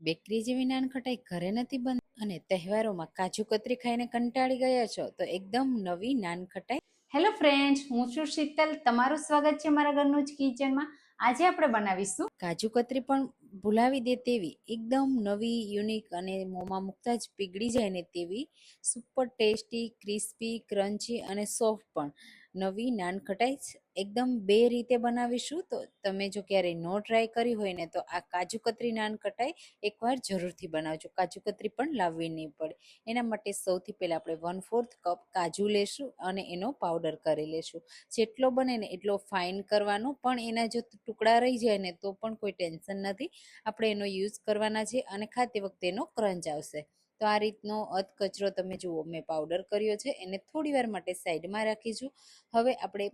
Bakery જેવી નાનખટાઈ ઘરે નથી બનતી? અને તહેવારોમાં કાજુ કતરી ખાઈને કંટાળી ગયા છો? તો એકદમ નવી નાનખટાઈ. હેલો ફ્રેન્ડ્સ હું છું શીતલ. તમારું સ્વાગત છે મારા ઘરનું જ કિચનમાં. આજે આપણે બનાવીશું. કાજુ કતરી પણ ભૂલાવી દે તેવી એકદમ નવી યુનિક અને મોંમાં મૂકતા જ પીગળી જાય ને તેવી. સુપર ટેસ્ટી ક્રિસ્પી ક્રન્ચી અને સોફ્ટ પણ. નવી નાનખટાઈ એકદમ બે રીતે બનાવીશું. તો તમે જો ક્યારેય નો ટ્રાય કરી હોય ને, તો આ કાજુ કતરી નાનખટાઈ એકવાર જરૂરથી બનાવજો. કાજુ કતરી પણ લાવવી નહીં પડે. એના માટે સૌથી પહેલાં આપણે વન ફોર્થ કપ કાજુ લેશું અને એનો પાવડર કરી લેશું. જેટલો બને ને એટલો ફાઇન કરવાનો, પણ એના જો ટુકડા રહી જાય ને, તો પણ કોઈ ટેન્શન નથી. આપણે એનો યુઝ કરવાના છે અને ખાતી વખતે એનો ક્રંચ આવશે. તો આ રીતનો અધ કચરો તમે જુઓ, મેં પાવડર કર્યો છે, એને થોડી વાર માટે સાઈડમાં રાખીશું હવે આપણે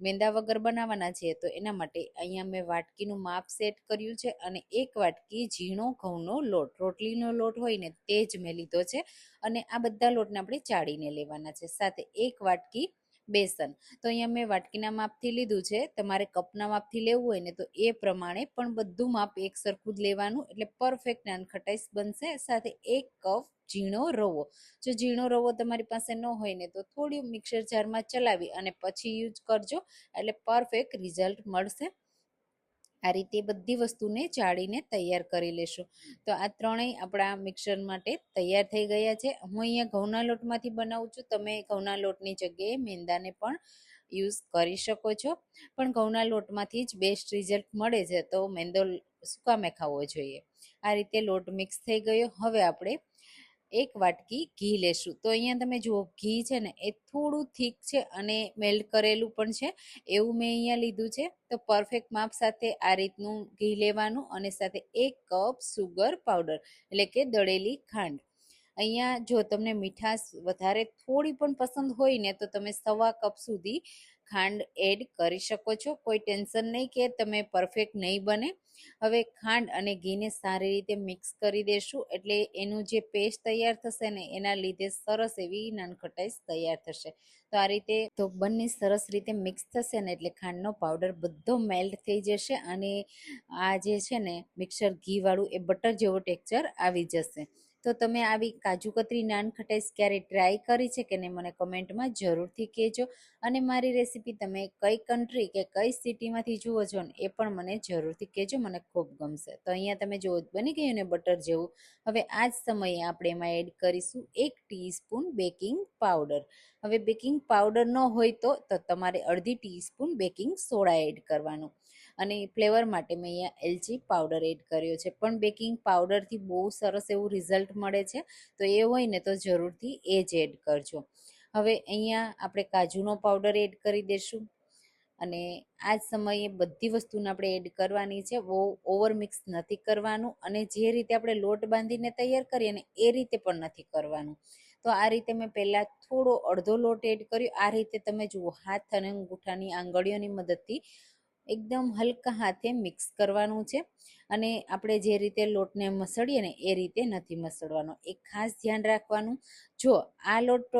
મેંદા વગર બનાવવાના છે, તો એના માટે અહીંયા મેં વાટકીનું માપ સેટ કર્યું છે અને એક વાટકી ઝીણો, ઘઉંનો લોટ, રોટલીનો લોટ હોય ને તે જ મેં લીધો છે. અને આ બધા લોટને આપણે ચાળીને લેવાના છે. સાથે એક વાટકી બેસન. તો અહીંયા મેં વાટકીના માપથી લીધું છે. તમારે કપના માપથી લેવું હોય ને તો એ પ્રમાણે પણ બધું માપ એક સરખું જ લેવાનું એટલે પરફેક્ટ નાનખટાઈસ બનશે. સાથે એક કપ ઝીણો રવો. જો ઝીણો રવો તમારી પાસે ન હોય ને તો થોડી મિક્સર જારમાં ચલાવી અને પછી યુઝ કરજો એટલે પરફેક્ટ રિઝલ્ટ મળશે. આ રીતે બધી વસ્તુને ચાળીને તૈયાર કરી લેશું. તો આ ત્રણેય આપણા મિક્સર માટે તૈયાર થઈ ગયા છે. હું અહીંયા ઘઉંના લોટમાંથી બનાવું છું. તમે ઘઉંના લોટની જગ્યાએ મેંદાને પણ યુઝ કરી શકો છો. પણ ઘઉંના લોટમાંથી જ બેસ્ટ રિઝલ્ટ મળે છે. તો મેંદો સુકામે ખાવો જોઈએ? આ રીતે લોટ મિક્સ થઈ ગયો. હવે આપણે એક વાટકી ઘી લેશું. તો અહીંયા તમે જુઓ, ઘી છે ને, એ થોડું થીક છે અને મેલ્ટ કરેલું પણ છે. એવું મેં અહીંયા લીધું છે. તો પરફેક્ટ માપ સાથે આ રીતનું ઘી લેવાનું અને સાથે એક કપ સુગર પાવડર, એટલે કે દળેલી ખાંડ. અહીંયા જો તમને મીઠાશ વધારે થોડી પણ પસંદ હોય ને, તો તમે સવા કપ સુધી ખાંડ એડ કરી શકો છો. કોઈ ટેન્શન નહીં કે તમે પરફેક્ટ નહીં બને. હવે ખાંડ અને ઘીને સારી રીતે મિક્સ કરી દેશું. એટલે એનું જે પેસ્ટ તૈયાર થશે ને એના લીધે સરસ એવી નાનખટાઈશ તૈયાર થશે. તો આ રીતે તો બંને સરસ રીતે મિક્સ થશે ને એટલે ખાંડનો પાવડર બધો મેલ્ટ થઈ જશે અને આ જે છે ને મિક્સર ઘીવાળું એ બટર જેવો ટેક્ચર આવી જશે. તો તમે આવી કાજુ કતરી નાન ખટાઈશ ક્યારે ટ્રાય કરી છે કે નહીં મને કમેન્ટમાં જરૂરથી કહેજો. અને મારી રેસીપી તમે કઈ કન્ટ્રી કે કઈ સિટીમાંથી જુઓ છો ને એ પણ મને જરૂરથી કહેજો, મને ખૂબ ગમશે. તો અહીંયા તમે જુઓ, બની ગયું ને બટર જેવું. હવે આ જ સમયે આપણે એમાં એડ કરીશું એક ટીસ્પૂન બેકિંગ પાવડર હવે બેકિંગ પાવડર ન હોય તો તો તમારે અડધી ટીસ્પૂન બેકિંગ સોડા એડ કરવાનું. અને ફ્લેવર માટે મેં અહીંયા એલચી પાવડર એડ કર્યો છે. પણ બેકિંગ પાવડરથી બહુ સરસ એવું રિઝલ્ટ મળે છે. તો એ હોય ને તો જરૂરથી એ જ એડ કરજો. હવે અહીંયા આપણે કાજુનો પાવડર એડ કરી દઈશું અને આ જ સમયે બધી વસ્તુને આપણે એડ કરવાની છે. બહુ ઓવર મિક્સ નથી કરવાનું અને જે રીતે આપણે લોટ બાંધીને તૈયાર કરીએ ને એ રીતે પણ નથી કરવાનું. તો આ રીતે મેં પહેલાં થોડો અડધો લોટ એડ કર્યો. આ રીતે તમે જુઓ, હાથ અને અંગૂઠાની આંગળીઓની મદદથી એકદમ હલકા હાથે મિક્સ કરવાનું છે. અને આપણે જે રીતે લોટને મસળીએ ને એ રીતે નથી મસળવાનો. એક ખાસ ધ્યાન રાખવાનું. જો આ લોટ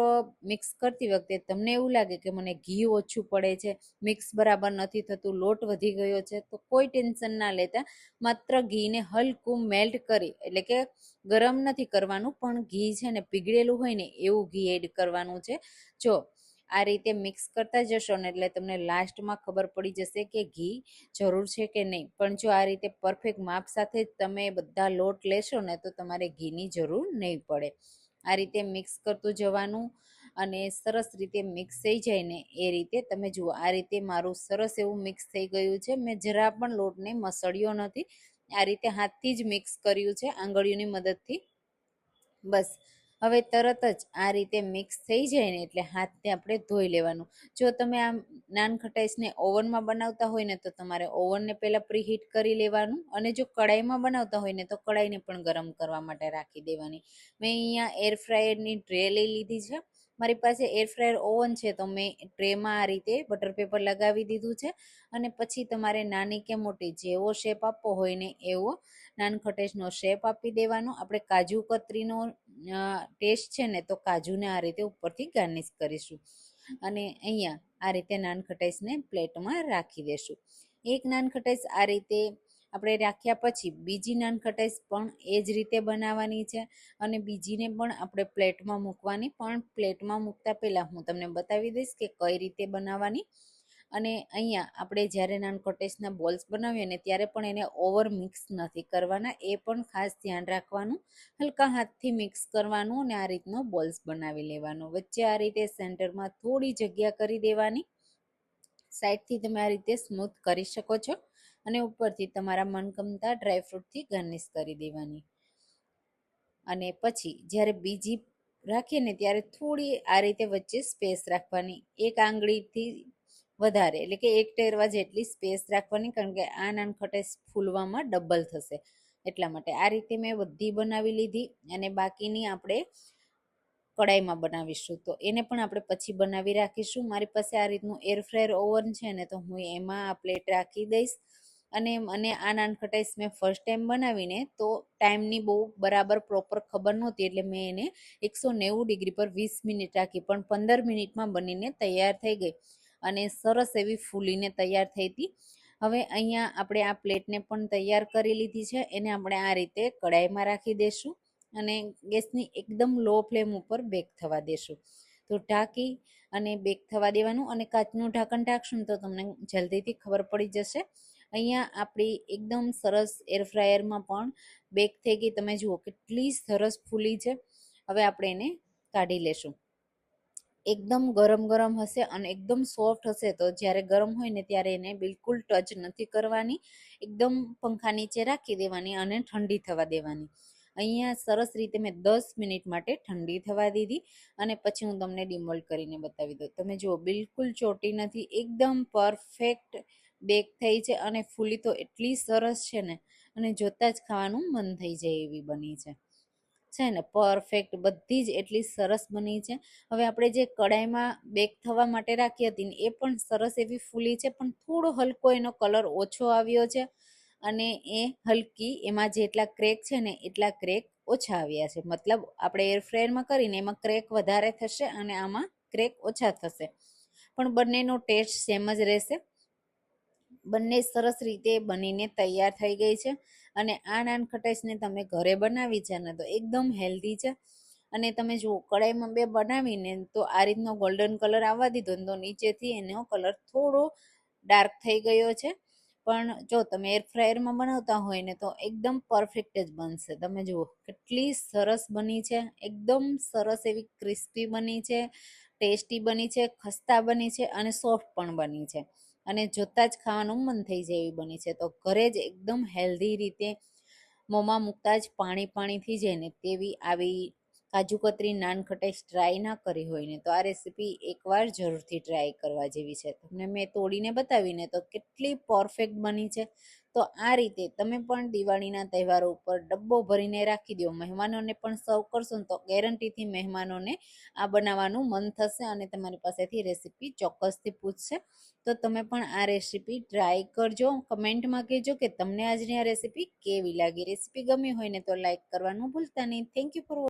મિક્સ કરતી વખતે તમને એવું લાગે કે મને ઘી ઓછું પડે છે મિક્સ બરાબર નથી થતું, લોટ વધી ગયો છે, તો કોઈ ટેન્શન ના લેતા માત્ર ઘીને હલકું મેલ્ટ કરી, એટલે કે ગરમ નથી કરવાનું, પણ ઘી છે ને પીગળેલું હોય ને એવું ઘી એડ કરવાનું છે. જો આ રીતે મિક્સ કરતા જશો ને એટલે તમને લાસ્ટમાં ખબર પડી જશે કે ઘી જરૂર છે કે નહીં. પણ જો આ રીતે પરફેક્ટ માપ સાથે તમે બધા લોટ લેશો ને તો તમારે ઘીની જરૂર નહીં પડે. આ રીતે મિક્સ કરતું જવાનું અને સરસ રીતે મિક્સ થઈ જાય ને એ રીતે તમે જુઓ, આ રીતે મારું સરસ એવું મિક્સ થઈ ગયું છે. મેં જરા પણ લોટને મસળ્યો નથી. આ રીતે હાથથી જ મિક્સ કર્યું છે આંગળીઓની મદદથી. બસ. હવે તરત જ આ રીતે મિક્સ થઈ જાય ને એટલે હાથને આપણે ધોઈ લેવાનું. જો તમે આમ નાન ખટાઈસને ઓવનમાં બનાવતા હોય ને તો તમારે ઓવનને પહેલાં પ્રીહીટ કરી લેવાનું અને જો કડાઈમાં બનાવતા હોય ને તો કડાઈને પણ ગરમ કરવા માટે રાખી દેવાની. મેં અહીંયા એર ફ્રાયરની ટ્રે લઈ લીધી છે. મારી પાસે એર ફ્રાયર ઓવન છે તો મેં ટ્રેમાં આ રીતે બટર પેપર લગાવી દીધું છે અને પછી તમારે નાની કે મોટી જેવો શેપ આપવો હોય ને એવો નાનખટેશનો શેપ આપી દેવાનો. આપણે કાજુ કતરીનો ટેસ્ટ છે ને તો કાજુને આ રીતે ઉપરથી ગાર્નિશ કરીશું. અને અહીંયા આ રીતે નાનખટાઈસને પ્લેટમાં રાખી દેશું. એક નાનખટાઈસ આ રીતે આપણે રાખ્યા પછી બીજી નાનખટાઈશ પણ એ જ રીતે બનાવવાની છે. અને બીજીને પણ આપણે પ્લેટમાં મૂકવાની. પણ પ્લેટમાં મૂકતા પહેલાં હું તમને બતાવી દઈશ કે કઈ રીતે બનાવવાની. અને અહીંયા આપણે જ્યારે નાનખટાઈશના બોલ્સ બનાવીએ ને ત્યારે પણ એને ઓવર મિક્સ નથી કરવાના, એ પણ ખાસ ધ્યાન રાખવાનું. હલકા હાથથી મિક્સ કરવાનું અને આ રીતનો બોલ્સ બનાવી લેવાનો. વચ્ચે આ રીતે સેન્ટરમાં થોડી જગ્યા કરી દેવાની. સાઈડથી તમે આ રીતે સ્મૂથ કરી શકો છો અને ઉપરથી તમારા મનગમતા ડ્રાયફ્રૂટથી ગાર્નિશ કરી દેવાની. અને પછી જ્યારે બીજી રાખીએ ને ત્યારે થોડી આ રીતે વચ્ચે સ્પેસ રાખવાની. એક આંગળીથી વધારે. એટલે કે એક ટેરવા જેટલી સ્પેસ રાખવાની, કારણ કે આ નાનખટાઈ ફૂલવામાં ડબલ થશે. એટલા માટે આ રીતે મેં બધી બનાવી લીધી અને બાકીની આપણે કડાઈમાં બનાવીશું. તો એને પણ આપણે પછી બનાવી રાખીશું. મારી પાસે આ રીતનું એર ફ્રાયર ઓવન છે ને, તો હું એમાં આ પ્લેટ રાખી દઈશ. અને મને આ નાનખટાઈસ મેં ફર્સ્ટ ટાઈમ બનાવીને, તો ટાઈમની બહુ બરાબર પ્રોપર ખબર નહોતી, એટલે મેં એને એકસો નેવું ડિગ્રી પર વીસ મિનિટ રાખી. પણ પંદર મિનિટમાં બનીને તૈયાર થઈ ગઈ. અને સરસ એવી ફૂલીને તૈયાર થઈ હતી. હવે અહીંયા આપણે આ પ્લેટને પણ તૈયાર કરી લીધી છે. એને આપણે આ રીતે કડાઈમાં રાખી દઈશું અને ગેસની એકદમ લો ફ્લેમ ઉપર બેક થવા દેશું. તો ઢાંકી અને બેક થવા દેવાનું અને કાચનું ઢાંકણ ઢાંકશું તો તમને જલ્દીથી ખબર પડી જશે. અહીંયા આપણી એકદમ સરસ એર ફ્રાયરમાં પણ બેક થઈ ગઈ. તમે જુઓ કેટલી સરસ ફૂલી છે. હવે આપણે એને કાઢી લેશું. એકદમ ગરમ ગરમ હશે અને એકદમ સોફ્ટ હશે, તો જ્યારે ગરમ હોય ને ત્યારે એને બિલકુલ ટચ નથી કરવાની. એકદમ પંખા નીચે રાખી દેવાની અને ઠંડી થવા દેવાની. અહીંયા સરસ રીતે મેં દસ મિનિટ માટે ઠંડી થવા દીધી અને પછી હું તમને ડિમોલ્ડ કરીને બતાવી દઉં. તમે જુઓ, બિલકુલ ચોટી નથી, એકદમ પરફેક્ટ બેક થઈ છે અને ફૂલી તો એટલી સરસ છે ને, અને જોતાં જ ખાવાનું મન થઈ જાય એવી બની છે. છે ને પરફેક્ટ બધી જ એટલી સરસ બની છે. હવે આપણે જે કડાઈમાં બેક થવા માટે રાખી હતી ને, એ પણ સરસ એવી ફૂલી છે, પણ થોડો હલકો એનો કલર ઓછો આવ્યો છે અને એ હલકી, એમાં જેટલા ક્રેક છે ને, એટલા ક્રેક ઓછા આવ્યા છે. મતલબ આપણે એરફ્રાયરમાં કરીને એમાં ક્રેક વધારે થશે અને આમાં ક્રેક ઓછા થશે. પણ બંનેનો ટેસ્ટ સેમ જ રહેશે. બંને સરસ રીતે બનીને તૈયાર થઈ ગઈ છે. અને આ નાનખટાઈસને તમે ઘરે બનાવી છે ને તો એકદમ હેલ્ધી છે. અને તમે જુઓ કડાઈમાં બે બનાવીને તો આ રીતનો ગોલ્ડન કલર આવવા દીધો ને તો નીચેથી એનો કલર થોડો ડાર્ક થઈ ગયો છે. પણ જો તમે એર ફ્રાયરમાં બનાવતા હોય ને તો એકદમ પરફેક્ટ જ બનશે. તમે જુઓ કેટલી સરસ બની છે. એકદમ સરસ એવી ક્રિસ્પી બની છે ટેસ્ટી બની છે, ખસ્તા બની છે અને સોફ્ટ પણ બની છે. અને જોતાં જ ખાવાનું મન થઈ જાય એવી બની છે. તો ઘરે જ એકદમ હેલ્ધી રીતે મોંમાં મૂકતા જ પાણી પાણી થઈ જાય ને તેવી આવી કાજુ કતરી નાન ટ્રાય ના કરી હોય ને તો આ રેસીપી એકવાર જરૂરથી ટ્રાય કરવા જેવી છે. તમને મેં તોડીને બતાવીને તો કેટલી પરફેક્ટ બની છે. તો આ રીતે તમે પણ દિવાળીના તહેવારો ઉપર ડબ્બો ભરીને રાખી દો. મહેમાનોને પણ સર્વ કરશો તો ગેરંટીથી મહેમાનોને આ બનાવવાનું મન થશે અને તમારી પાસેથી રેસીપી ચોક્કસથી પૂછશે. તો તમે પણ આ રેસીપી ટ્રાય કરજો. કમેન્ટમાં કહેજો કે તમને આજની આ રેસીપી કેવી લાગી? રેસીપી ગમી હોય ને તો લાઈક કરવાનું ભૂલતા નહીં. Thank you for